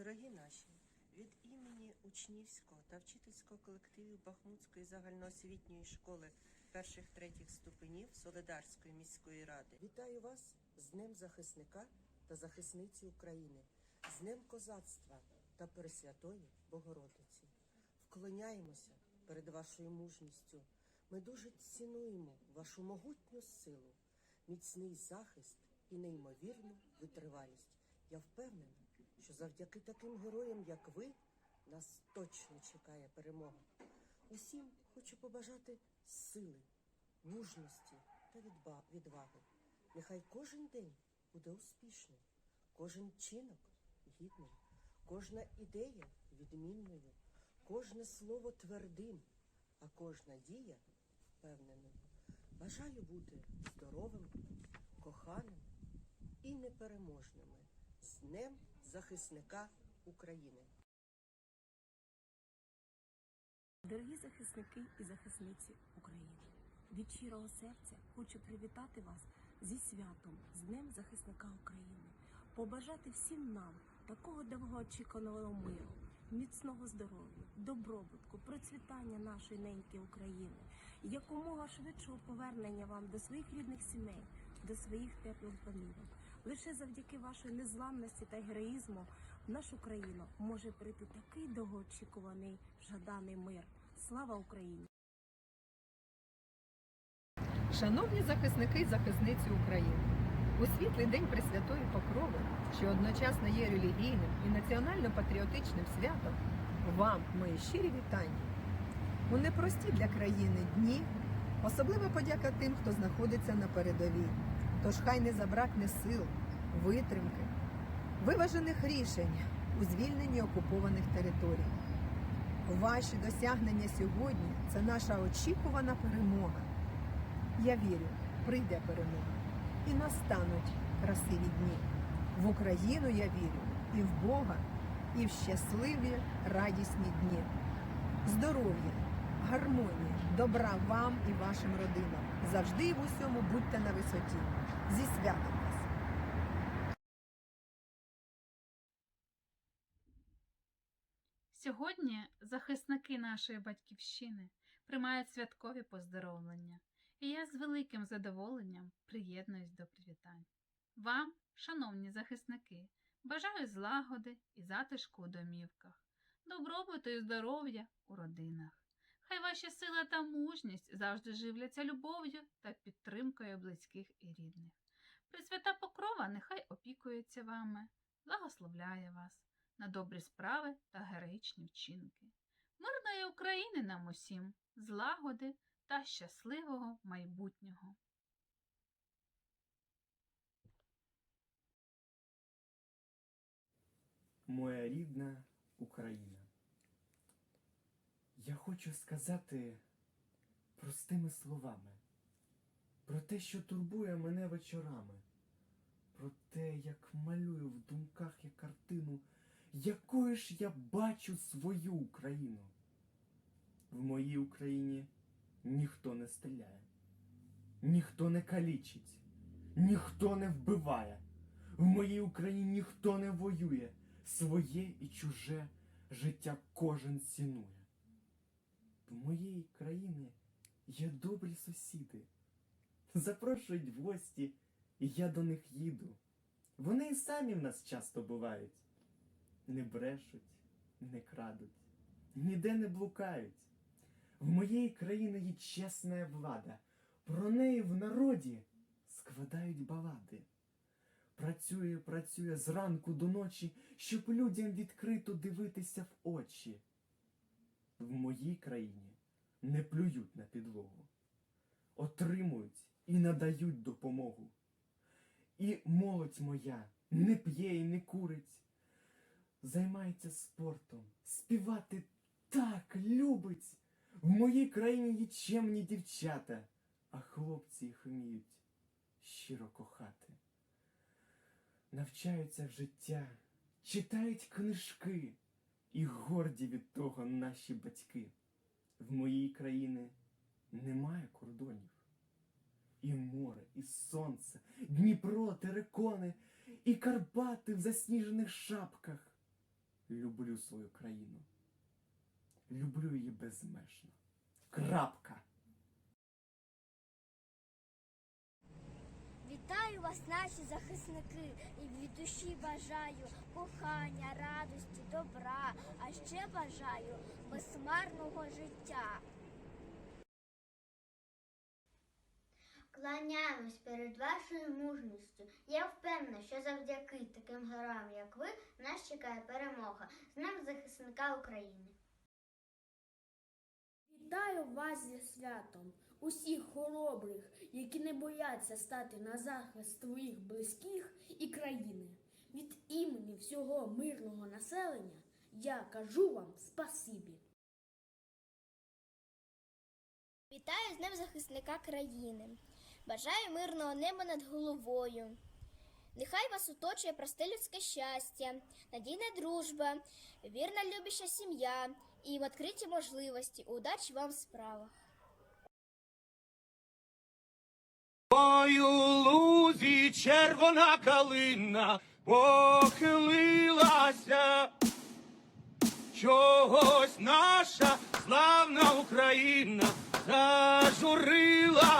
Дорогі наші, від імені учнівського та вчительського колективів Бахмутської загальноосвітньої школи перших третіх ступенів Солидарської міської ради вітаю вас з Днем захисника та захисниці України, з Днем козацтва та Пресвятої Богородиці. Вклоняємося перед вашою мужністю. Ми дуже цінуємо вашу могутню силу, міцний захист і неймовірну витривалість. Я впевнена, що завдяки таким героям, як ви, нас точно чекає перемога. Усім хочу побажати сили, мужності та відваги. Нехай кожен день буде успішним, кожен чинок гідним, кожна ідея відмінною, кожне слово твердим, а кожна дія впевненою. Бажаю бути здоровим, коханим і непереможними з Днем захисника України. Дорогі захисники і захисниці України, від щирого серця хочу привітати вас зі святом, з Днем захисника України, побажати всім нам такого довгоочікуваного миру, міцного здоров'я, добробутку, процвітання нашої неньки України, якомога швидшого повернення вам до своїх рідних сімей, до своїх теплих домівок. Лише завдяки вашій незламності та героїзму в нашу країну може прийти такий довгоочікуваний жаданий мир. Слава Україні! Шановні захисники і захисниці України, у світлий день Пресвятої Покрови, що одночасно є релігійним і національно-патріотичним святом, вам мої щирі вітання. У непрості для країни дні особлива подяка тим, хто знаходиться на передовій. Тож хай не забракне сил, витримки, виважених рішень у звільненні окупованих територій. Ваші досягнення сьогодні це наша очікувана перемога. Я вірю, прийде перемога і настануть красиві дні. В Україну я вірю і в Бога, і в щасливі радісні дні. Здоров'я, гармонії, добра вам і вашим родинам. Завжди і в усьому будьте на висоті. Зі святом! Сьогодні захисники нашої батьківщини приймають святкові поздоровлення, і я з великим задоволенням приєднуюсь до привітань. Вам, шановні захисники, бажаю злагоди і затишку у домівках, добробуту і здоров'я у родинах. Хай ваші сила та мужність завжди живляться любов'ю та підтримкою близьких і рідних. Пресвята Покрова нехай опікується вами, благословляє вас на добрі справи та героїчні вчинки. Мирної України нам усім, злагоди та щасливого майбутнього. Моя рідна Україна. Я хочу сказати простими словами про те, що турбує мене вечорами, про те, як малюю в думках я картину, якою ж я бачу свою Україну. В моїй Україні ніхто не стріляє, ніхто не калічить, ніхто не вбиває. В моїй Україні ніхто не воює, своє і чуже життя кожен цінує. Моєї країни є добрі сусіди. Запрошують в гості, і я до них їду. Вони і самі в нас часто бувають. Не брешуть, не крадуть, ніде не блукають. В моєї країни є чесна влада. Про неї в народі складають балади. Працює, працює зранку до ночі, щоб людям відкрито дивитися в очі. В моїй країні не плюють на підлогу, отримують і надають допомогу. І молодь моя не п'є і не курить, займається спортом, співати так любить. В моїй країні є чемні дівчата, а хлопці їх вміють щиро кохати навчаються в життя, читають книжки, і горді від того наші батьки. В моїй країні немає кордонів. І море, і сонце, Дніпро, терекони, і Карпати в засніжених шапках. люблю свою країну. Люблю її безмежно. Крапка. Вітаю вас, наші захисники, і від душі бажаю кохання, радості, добра, а ще бажаю безсмарного життя. Кланяємось перед вашою мужністю. Я впевнена, що завдяки таким героям, як ви, нас чекає перемога з Днем захисника України. Вітаю вас зі святом, усіх хоробрих, які не бояться стати на захист своїх близьких і країни. Від імені всього мирного населення я кажу вам спасибі. Вітаю з Днем захисника країни. Бажаю мирного неба над головою. Нехай вас оточує просте людське щастя, надійна дружба, вірна любяща сім'я і відкриті можливості. Удачі вам в справах. Ой, лузі червона калина похилилася. Чогось наша славна Україна зажурилася.